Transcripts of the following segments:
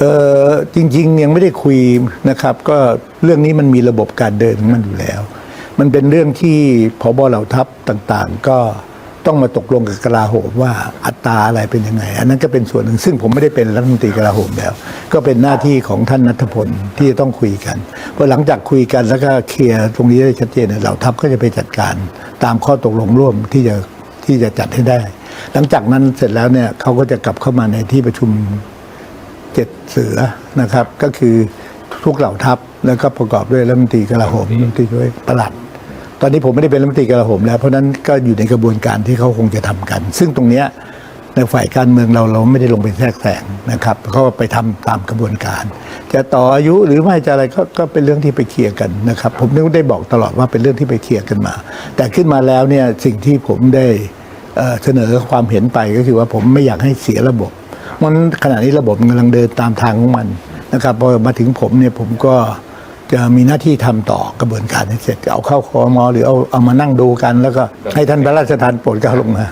เออจริงๆยังไม่ได้คุยนะครับ ก็เรื่องนี้มันมีระบบการเดินของมันอยู่แล้ว มันเป็นเรื่องที่พบเหล่าทัพต่างๆ ก็ต้องมาตกลงกับกลาโหมว่าอัตราอะไรเป็นยังไง อันนั้นก็เป็นส่วนหนึ่งซึ่งผมไม่ได้เป็นรัฐมนตรีกลาโหมแล้ว ก็เป็นหน้าที่ของท่านนัทพลที่จะต้องคุยกันพอหลังจากคุยกันแล้วก็เคลียร์ตรงนี้ได้ชัดเจนเนี่ยเหล่าทัพก็จะไปจัดการตามข้อตกลงร่วมที่จะที่จะจัดให้ได้ หลังจากนั้นเสร็จแล้วเนี่ยเขาก็จะกลับเข้ามาในที่ประชุม เจ็ดเสือนะครับ ก็คือทุกเหล่าทัพแล้วก็ประกอบด้วยรัฐมนตรีกลาโหมรัฐมนตรีด้วยประหลัด ตอนนี้ผมไม่ได้เป็นรัฐมนตรีกลาโหมแล้ว เพราะฉะนั้นก็อยู่ในกระบวนการที่เขาคงจะทำกัน ซึ่งตรงเนี้ยในฝ่ายการเมืองเราเราไม่ได้ลงไปแทรกแซงนะครับเขาก็ไปทำตามกระบวนการ จะต่ออายุหรือไม่จะอะไรก็ก็เป็นเรื่องที่ไปเคลียร์กันนะครับ ผมนึกได้บอกตลอดว่าเป็นเรื่องที่ไปเคลียร์กันมา แต่ขึ้นมาแล้วเนี่ยสิ่งที่ผมได้เอ่อเสนอความเห็นไปก็คือว่าผมไม่อยากให้เสียระบบ มันขณะนี้ระบบมันกำลังเดินตามทางของมันนะครับพอมาถึงผมเนี่ยผมก็จะมีหน้าที่ทำต่อกระบวนการให้เสร็จเอาเข้าคอมอหรือเอาเอามานั่งดูกัน แล้วก็ให้ท่านพระราชทานโปรดเกล้าลงมา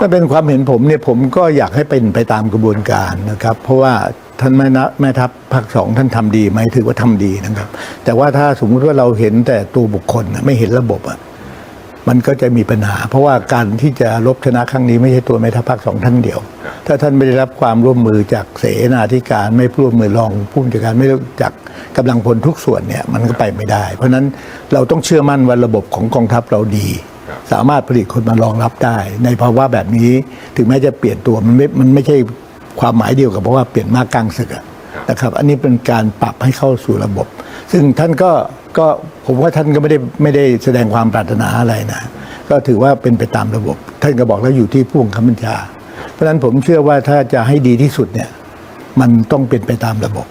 ถ้าเป็นความเห็นผมเนี่ยผมก็อยากให้เป็นไปตามกระบวนการนะครับ เพราะว่าท่านแม่นะแม่ทัพภาคสองท่านทำดีไหมถือว่าทำดีนะครับ แต่ว่าถ้าสมมุติว่าเราเห็นแต่ตัวบุคคลน่ะไม่เห็นระบบอะมันก็จะมีปัญหา เพราะว่าการที่จะลบชนะครั้งนี้ไม่ใช่ตัวแม่ทัพภาคสองท่านเดียว ถ้าท่านไม่ได้รับความร่วมมือจากเสนาธิการไม่ร่วมมือรองผู้บัญชาการไม่รู้จักกำลังพลทุกส่วนเนี่ยมันก็ไปไม่ได้ เพราะฉะนั้นเราต้องเชื่อมั่นว่าระบบของกองทัพเราดี สามารถผลิตคนมารองรับได้ ในภาวะแบบนี้ถึงแม้จะเปลี่ยนตัวมันไม่มันไม่ใช่ความหมายเดียวกับเพราะว่าเปลี่ยนมากกลางศึกนะครับ อันนี้เป็นการปรับให้เข้าสู่ระบบ ซึ่งท่านก็ก็ผมว่าท่านก็ไม่ได้ไม่ได้แสดงความปรารถนาอะไรนะ ก็ถือว่าเป็นไปตามระบบ ท่านก็บอกแล้วอยู่ที่ผู้บังคับบัญชา เพราะฉะนั้นผมเชื่อว่าถ้าจะให้ดีที่สุดเนี่ยมันต้องเป็นไปตามระบบ